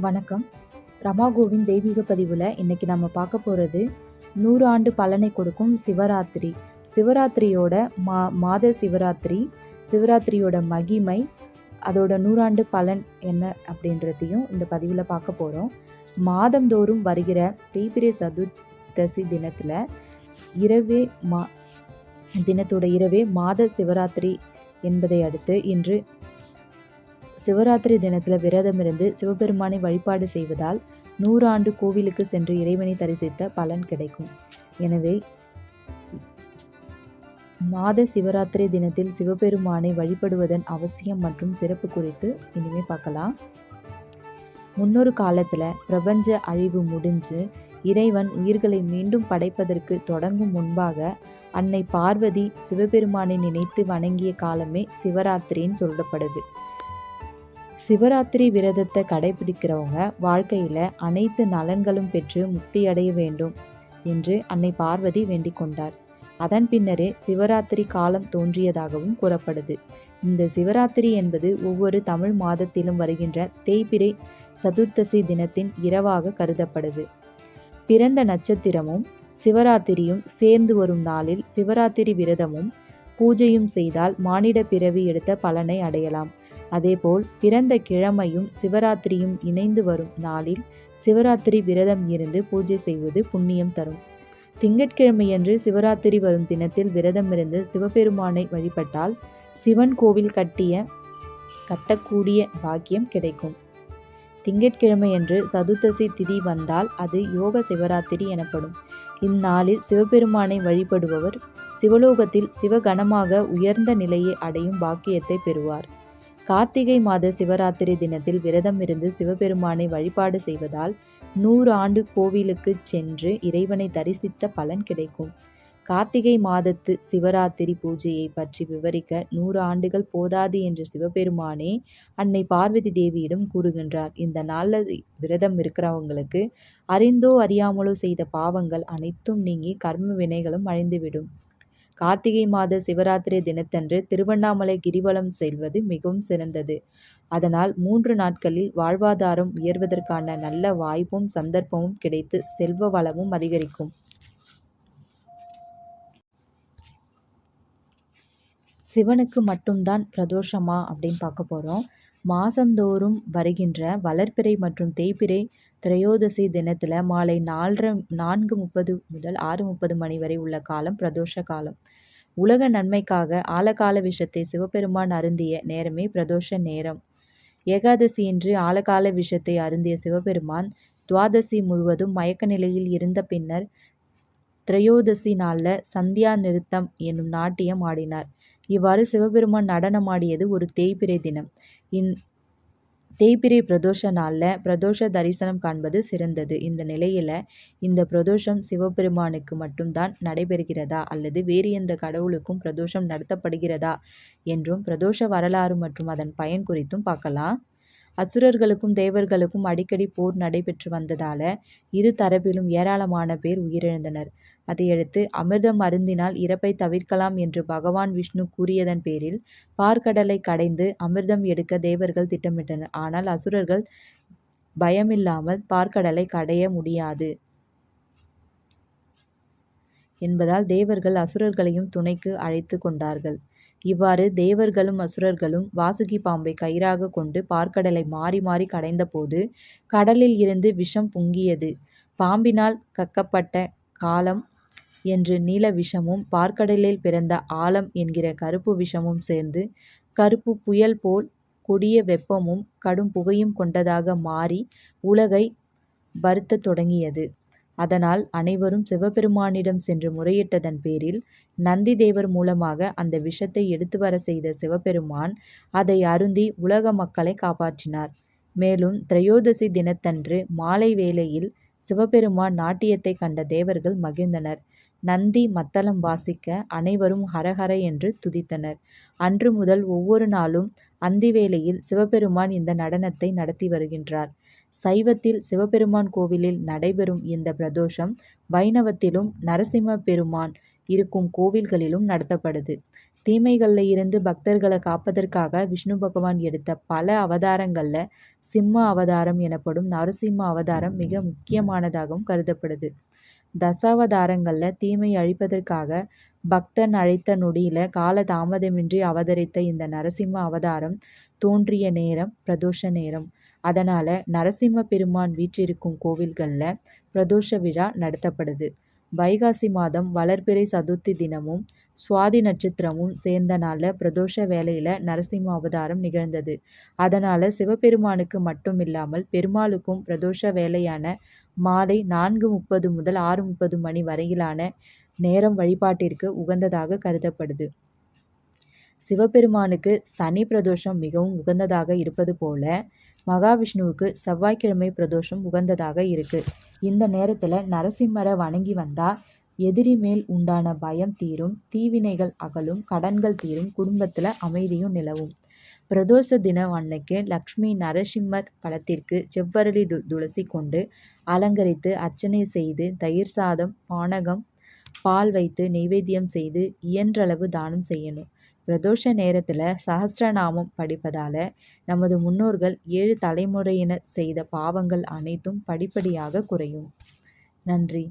வணக்கம். ரமாகோவின் தெய்வீக பதிவில் இன்றைக்கி நம்ம பார்க்க போகிறது நூறு ஆண்டு பலனை கொடுக்கும் சிவராத்திரி. சிவராத்திரியோட மா மாத சிவராத்திரி சிவராத்திரியோட மகிமை அதோட நூறாண்டு பலன் என்ன அப்படின்றதையும் இந்த பதிவில் பார்க்க போகிறோம் மாதந்தோறும் வருகிற தேய்பிரை சதுர்த்தசி தினத்தில் இரவே மா தினத்தோட இரவே மாத சிவராத்திரி என்பதை அடுத்து இன்று சிவராத்திரி தினத்தில் விரதமிருந்து சிவபெருமானை வழிபாடு செய்வதால் நூறாண்டு கோவிலுக்கு சென்று இறைவனை தரிசித்த பலன் கிடைக்கும். எனவே மாத சிவராத்திரி தினத்தில் சிவபெருமானை வழிபடுவதன் அவசியம் மற்றும் சிறப்பு குறித்து இனிமே பார்க்கலாம். முன்னொரு காலத்தில் பிரபஞ்ச அழிவு முடிஞ்சு இறைவன் உயிர்களை மீண்டும் படைப்பதற்கு தொடங்கும் முன்பாக அன்னை பார்வதி சிவபெருமானை நினைத்து வணங்கிய காலமே சிவராத்திரின்னு சொல்லப்படுது. சிவராத்திரி விரதத்தை கடைபிடிக்கிறவங்க வாழ்க்கையில் அனைத்து நலன்களும் பெற்று முக்தியடைய வேண்டும் என்று அன்னை பார்வதி வேண்டிக் கொண்டார். அதன் பின்னரே சிவராத்திரி காலம் தோன்றியதாகவும் கூறப்படுது. இந்த சிவராத்திரி என்பது ஒவ்வொரு தமிழ் மாதத்திலும் வருகின்ற தேய்பிரை சதுர்த்தசி தினத்தின் இரவாக கருதப்படுது. பிறந்த நட்சத்திரமும் சிவராத்திரியும் சேர்ந்து வரும் நாளில் சிவராத்திரி விரதமும் பூஜையும் செய்தால் மானிட பிறவி எடுத்த பலனை அடையலாம். அதேபோல் பிறந்த கிழமையும் சிவராத்திரியும் இணைந்து வரும் நாளில் சிவராத்திரி விரதம் இருந்து பூஜை செய்வது புண்ணியம் தரும். திங்கட்கிழமையன்று சிவராத்திரி வரும் தினத்தில் விரதமிருந்து சிவபெருமானை வழிபட்டால் சிவன் கோவில் கட்டிய கட்டக்கூடிய பாக்கியம் கிடைக்கும். திங்கட்கிழமையன்று சதுர்த்தசி திதி வந்தால் அது யோக சிவராத்திரி எனப்படும். இந்நாளில் சிவபெருமானை வழிபடுபவர் சிவலோகத்தில் சிவகணமாக உயர்ந்த நிலையை அடையும் பாக்கியத்தை பெறுவார். கார்த்திகை மாத சிவராத்திரி தினத்தில் விரதம் இருந்து சிவபெருமானை வழிபாடு செய்வதால் நூறு ஆண்டு கோவிலுக்கு சென்று இறைவனை தரிசித்த பலன் கிடைக்கும். கார்த்திகை மாதத்து சிவராத்திரி பூஜையை பற்றி விவரிக்க நூறு ஆண்டுகள் போதாது என்று சிவபெருமானே அன்னை பார்வதி தேவியிடம் கூறுகின்றார். இந்த நாளில் விரதம் இருக்கிறவங்களுக்கு அறிந்தோ அறியாமலோ செய்த பாவங்கள் அனைத்தும் நீங்கி கர்ம வினைகளும் அழிந்துவிடும். கார்த்திகை மாத சிவராத்திரி தினத்தன்று திருவண்ணாமலை கிரிவலம் செல்வது மிகவும் சிறந்தது. அதனால் மூன்று நாட்களில் வாழ்வாதாரம் உயர்வதற்கான நல்ல வாய்ப்பும் சந்தர்ப்பமும் கிடைத்து செல்வ வளமும் அதிகரிக்கும். சிவனுக்கு மட்டும்தான் பிரதோஷமா அப்படின்னு பார்க்க போகிறோம் மாதந்தோறும் வருகின்ற வளர்ப்பிறை மற்றும் தேய்பிறை திரையோதசி தினத்தில் மாலை நாலரை நான்கு முப்பது முதல் ஆறு முப்பது மணி வரை உள்ள காலம் பிரதோஷ காலம். உலக நன்மைக்காக ஆலகால விஷத்தை சிவபெருமான் அருந்திய நேரமே பிரதோஷ நேரம். ஏகாதசியின்றி ஆலகால விஷத்தை அருந்திய சிவபெருமான் துவாதசி முழுவதும் மயக்க நிலையில் இருந்த பின்னர் திரையோதசி நாளில் சந்தியா நிறுத்தம் என்னும் நாட்டியம் ஆடினார். இவ்வாறு சிவபெருமான் நடனமாடியது ஒரு தேய்பிரை தினம். இந் தேய்பிரை பிரதோஷ நாளில் பிரதோஷ தரிசனம் காண்பது சிறந்தது. இந்த நிலையில் இந்த பிரதோஷம் சிவபெருமானுக்கு மட்டும்தான் நடைபெறுகிறதா அல்லது வேறு எந்த கடவுளுக்கும் பிரதோஷம் நடத்தப்படுகிறதா என்றும் பிரதோஷ வரலாறு மற்றும் அதன் பயன் குறித்தும் பார்க்கலாம். அசுரர்களுக்கும் தேவர்களுக்கும் அடிக்கடி போர் நடைபெற்று வந்ததால இரு தரப்பிலும் ஏராளமான பேர் உயிரிழந்தனர். அதையடுத்து அமிர்தம் அருந்தினால் இறப்பை தவிர்க்கலாம் என்று பகவான் விஷ்ணு கூறியதன் பேரில் பார்க்கடலை கடைந்து அமிர்தம் எடுக்க தேவர்கள் திட்டமிட்டனர். ஆனால் அசுரர்கள் பயமில்லாமல் பார்க்கடலை கடைய முடியாது என்பதால் தேவர்கள் அசுரர்களையும் துணைக்கு அழைத்து கொண்டார்கள். இவ்வாறு தேவர்களும் அசுரர்களும் வாசுகி பாம்பை கயிறாக கொண்டு பார்க்கடலை மாறி மாறி கடைந்தபோது கடலில் இருந்து விஷம் பொங்கியது. பாம்பினால் கக்கப்பட்ட காலம் என்று நீல விஷமும் பார்க்கடலில் பிறந்த ஆழம் என்கிற கருப்பு விஷமும் சேர்ந்து கருப்பு புயல் போல் கொடிய வெப்பமும் கடும் புகையும் கொண்டதாக மாறி உலகை வருத்தத் தொடங்கியது. அதனால் அனைவரும் சிவபெருமானிடம் சென்று முறையிட்டதன் பேரில் நந்தி தேவர் மூலமாக அந்த விஷத்தை எடுத்து வர செய்த சிவபெருமான் அதை அருந்தி உலக மக்களை காப்பாற்றினார். மேலும் திரையோதசி தினத்தன்று மாலை வேளையில் சிவபெருமான் நாட்டியத்தை கண்ட தேவர்கள் மகிழ்ந்தனர். நந்தி மத்தளம் வாசிக்க அனைவரும் ஹரஹர என்று துதித்தனர். அன்று முதல் ஒவ்வொரு நாளும் அந்தி வேளையில் சிவபெருமான் இந்த நடனத்தை நடத்தி வருகின்றார். சைவத்தில் சிவபெருமான் கோவிலில் நடைபெறும் இந்த பிரதோஷம் வைணவத்திலும் நரசிம்ம பெருமான் இருக்கும் கோவில்களிலும் நடத்தப்படுது. தீமைகளில் இருந்து பக்தர்களை காப்பதற்காக விஷ்ணு பகவான் எடுத்த பல அவதாரங்களில் சிம்ம அவதாரம் எனப்படும் நரசிம்ம அவதாரம் மிக முக்கியமானதாகவும் கருதப்படுது. தசாவதாரங்களில் தீமை அழிப்பதற்காக பக்தன் அழைத்த நொடியில் கால தாமதமின்றி அவதரித்த இந்த நரசிம்ம அவதாரம் தோன்றிய நேரம் பிரதோஷ நேரம். அதனால் நரசிம்ம பெருமான் வீற்றிருக்கும் கோவில்களில் பிரதோஷ விழா நடத்தப்படுது. வைகாசி மாதம் வளர்பிறை சதுர்த்தி தினமும் சுவாதி நட்சத்திரமும் சேர்ந்த நாளில் பிரதோஷ வேலையில் நரசிம்ம அவதாரம் நிகழ்ந்தது. அதனால் சிவபெருமானுக்கு மட்டும் இல்லாமல் பெருமாளுக்கும் பிரதோஷ வேலையான மாலை நான்கு முப்பது முதல் ஆறு முப்பது மணி வரையிலான நேரம் வழிபாட்டிற்கு உகந்ததாக கருதப்படுது. சிவபெருமானுக்கு சனி பிரதோஷம் மிகவும் உகந்ததாக இருப்பது போல மகாவிஷ்ணுவுக்கு செவ்வாய்க்கிழமை பிரதோஷம் உகந்ததாக இருக்கு. இந்த நேரத்தில் நரசிம்மரை வணங்கி வந்தால் எதிரி மேல் உண்டான பயம் தீரும் தீவினைகள் அகலும் கடன்கள் தீரும் குடும்பத்தில் அமைதியும் நிலவும். பிரதோஷ தினம் அன்னைக்கு லக்ஷ்மி நரசிம்மர் படத்திற்கு செவ்வரளி து துளசி கொண்டு அலங்கரித்து அர்ச்சனை செய்து தயிர் சாதம் பானகம் பால் வைத்து நெய்வேத்தியம் செய்து இயன்றளவு தானம் செய்யணும். பிரதோஷ நேரத்தில் சஹஸ்ரநாமம் படிப்பதால் நமது முன்னோர்கள் ஏழு தலைமுறையினர் செய்த பாவங்கள் அனைத்தும் படிப்படியாக குறையும். நன்றி.